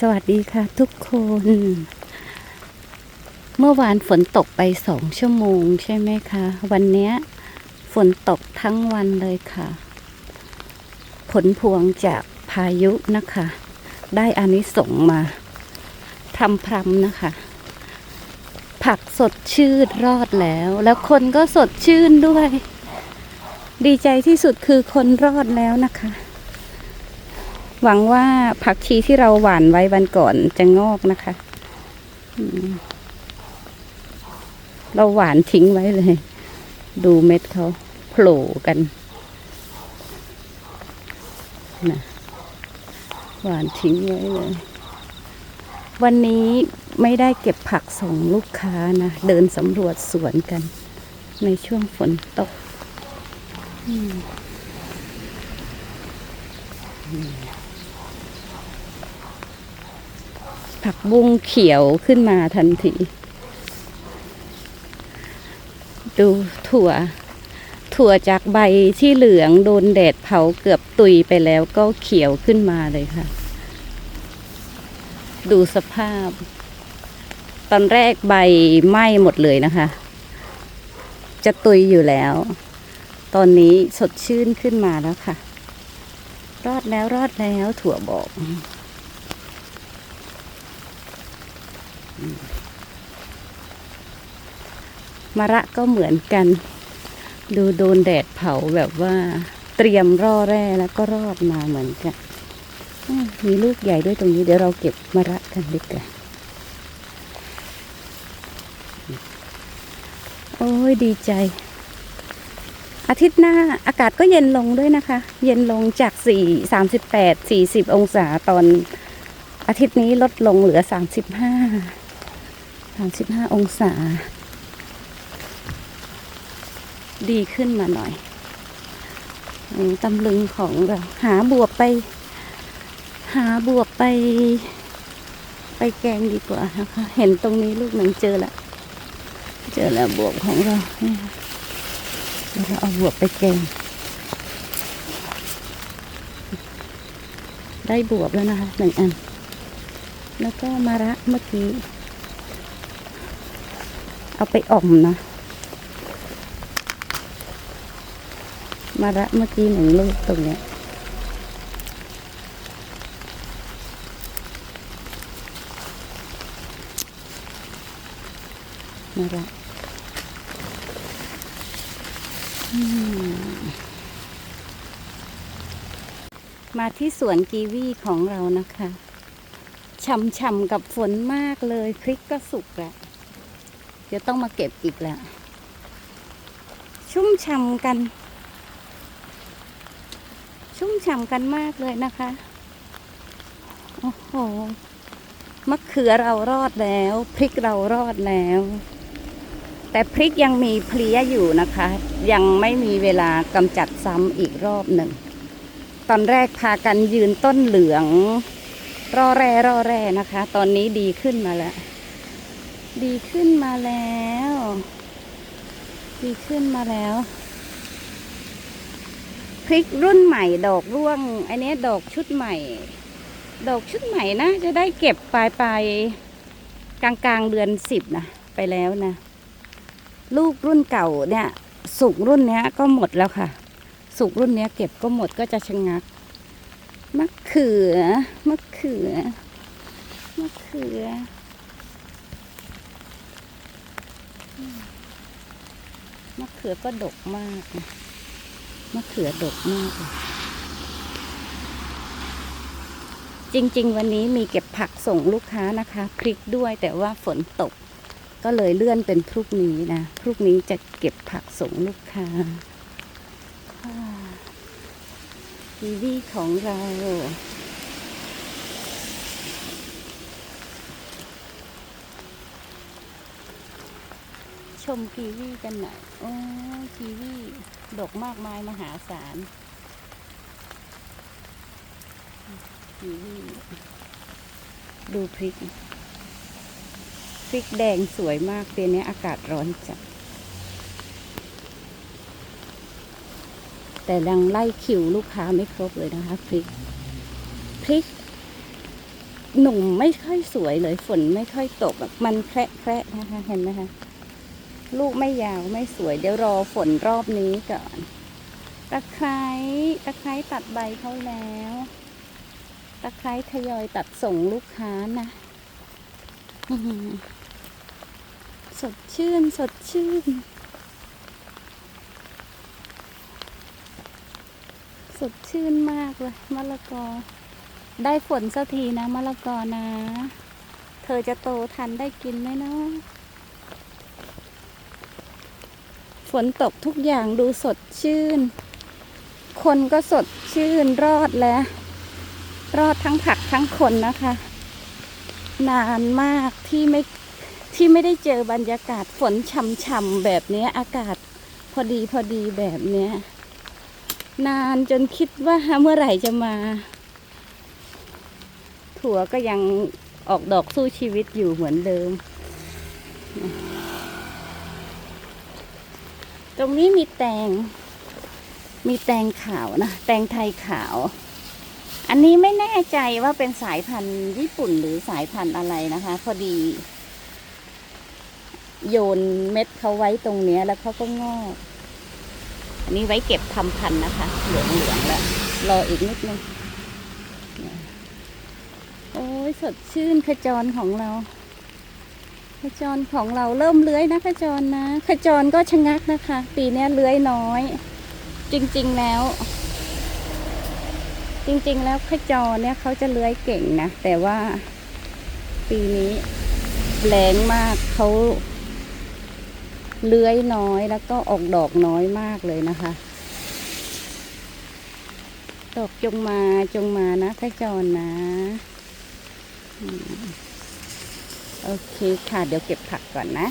สวัสดีค่ะทุกคน เมื่อวานฝนตกไปสองชั่วโมงใช่ไหมคะ วันนี้ฝนตกทั้งวันเลยค่ะ ผลพวงจากพายุนะคะ ได้อานิสงมาพรำพรำนะคะ ผักสดชื่นรอดแล้ว แล้วคนก็สดชื่นด้วย ดีใจที่สุดคือคนรอดแล้วนะคะ หวังว่าผักชีที่เราหว่านไว้วันก่อนจะงอกนะคะ เราหวานทิ้งไว้เลย ดูเม็ดเขาโผล่กันนะหวานทิ้งไว้เลย วันนี้ไม่ได้เก็บผักส่งลูกค้านะ เดินสำรวจสวนกัน ในช่วงฝนตก ผักบุ้งเขียวขึ้นมาทันที ดูถั่ว ถั่วจากใบที่เหลืองโดนแดดเผาเกือบตุยไปแล้วก็เขียวขึ้นมาเลยค่ะ ดูสภาพ ตอนแรกใบไหม้หมดเลยนะคะ จะตุยอยู่แล้ว ตอนนี้สดชื่นขึ้นมาแล้วค่ะ รอดแล้วรอดแล้วถั่วบอก มะระก็เหมือนกัน ดูโดนแดดเผาแบบว่าเตรียมร่อแร่แล้วก็รอดมาเหมือนกันมีลูกใหญ่ด้วยตรงนี้เดี๋ยวเราเก็บมะระกันดีกว่าโอ้ยดีใจ อาทิตย์หน้าอากาศก็เย็นลงด้วยนะคะ เย็นลงจากสี่สามสิบแปดสี่สิบองศาตอนอาทิตย์นี้ลดลงเหลือสามสิบห้า สามสิบห้าองศา ดีขึ้นมาหน่อยตำลึงของเราหาบวบไป หาบวบไป ไปแกงดีกว่านะคะ เห็นตรงนี้ลูกหนึ่งเจอแล้วเจอแล้วบวบของเราเนี่ยเดี๋ยวเราเอาบวบไปแกงได้บวบแล้วนะคะหนึ่งอัน แล้วก็มะระเมื่อกี้ เอาไปอ่อมนะมาระเมื่อกี้หนึ่งลูกตรงเนี้ยมาระมมาที่สวนกีวีของเรานะคะช่ำๆกับฝนมากเลย พริกก็สุกแล้ว เดี๋ยวต้องมาเก็บอีกแล้ว ชุ่มช่ำกัน ชุ่มฉ่ำกันมากเลยนะคะ โอ้โห มะเขือเรารอดแล้ว พริกเรารอดแล้ว แต่พริกยังมีเพลี้ยอยู่นะคะ ยังไม่มีเวลากำจัดซ้ำอีกรอบหนึ่ง ตอนแรกพากันยืนต้นเหลืองรอแร่รอแร่นะคะ ตอนนี้ดีขึ้นมาแล้ว ดีขึ้นมาแล้ว ดีขึ้นมาแล้วพริกรุ่นใหม่ดอกร่วง อันนี้ดอกชุดใหม่ ดอกชุดใหม่นะ จะได้เก็บปลายปลายกลางกลางเดือนสิบนะไปแล้วนะ ลูกรุ่นเก่าเนี่ยสุกรุ่นเนี้ยก็หมดแล้วค่ะ สุกรุ่นเนี้ยเก็บก็หมดก็จะชะงักมะเขือมะเขือมะเขืออื มะเขือก็ดกมากนะมะเขือดกมากเลยจริง ๆ วันนี้มีเก็บผักส่งลูกค้านะคะ พริกด้วยแต่ว่าฝนตก ก็เลยเลื่อนเป็นพรุ่งนี้นะ พรุ่งนี้จะเก็บผักส่งลูกค้ากีวีของเรา ชมกีวีกันหน่อย โอ้กีวีดกมากมายมหาศาล กีวีดูพริก พริกแดงสวยมากเดือนนี้อากาศร้อนจัด แต่ยังไล่คิวลูกค้าไม่ครบเลยนะคะ พริก พริกหนุ่มไม่ค่อยสวยเลยฝนไม่ค่อยตก มันแคระแคระนะคะ เห็นไหมคะ ลูกไม่ยาวไม่สวย เดี๋ยวรอฝนรอบนี้ก่อน ตะไคร้ตะไคร้ตัดใบเขาแล้ว ตะไคร้ทยอยตัดส่งลูกค้านะสดชื่น สดชื่น สดชื่นมากเลยมะละกอ ได้ฝนสักทีนะมะละกอนะ เธอจะโตทันได้กินไหมเนาะ ฝนตกทุกอย่างดูสดชื่น คนก็สดชื่นรอดแล้ว รอดทั้งผักทั้งคนนะคะ นานมากที่ไม่ที่ไม่ได้เจอบรรยากาศฝนช่ำๆแบบนี้อากาศพอดีพอดีแบบนี้นานจนคิดว่าเมื่อไหร่จะมา ถั่วก็ยังออกดอกสู้ชีวิตอยู่เหมือนเดิม ตรงนี้มีแตง มีแตงขาวนะ แตงไทยขาว อันนี้ไม่แน่ใจว่าเป็นสายพันธุ์ญี่ปุ่นหรือสายพันธุ์อะไรนะคะ พอดี โยนเม็ดเขาไว้ตรงเนี้ย แล้วเขาก็งอก อันนี้ไว้เก็บทำพันธุ์นะคะ เหลืองเหลืองๆแล้ว รออีกนิดนึง โอ้ยสดชื่นขจรของเรา ขจรของเราเริ่มเลื้อยนะขจรนะขจรก็ชะงักนะคะ ปีนี้เลื้อยน้อย จริงๆแล้ว จริงๆแล้วขจรเนี่ยเขาจะเลื้อยเก่งนะแต่ว่า ปีนี้แรงมากเขาเลื้อยน้อยแล้วก็ออกดอกน้อยมากเลยนะคะ ดอกจงมาจงมานะขจรนะ โอเคค่ะ เดี๋ยวเก็บผักก่อนนะ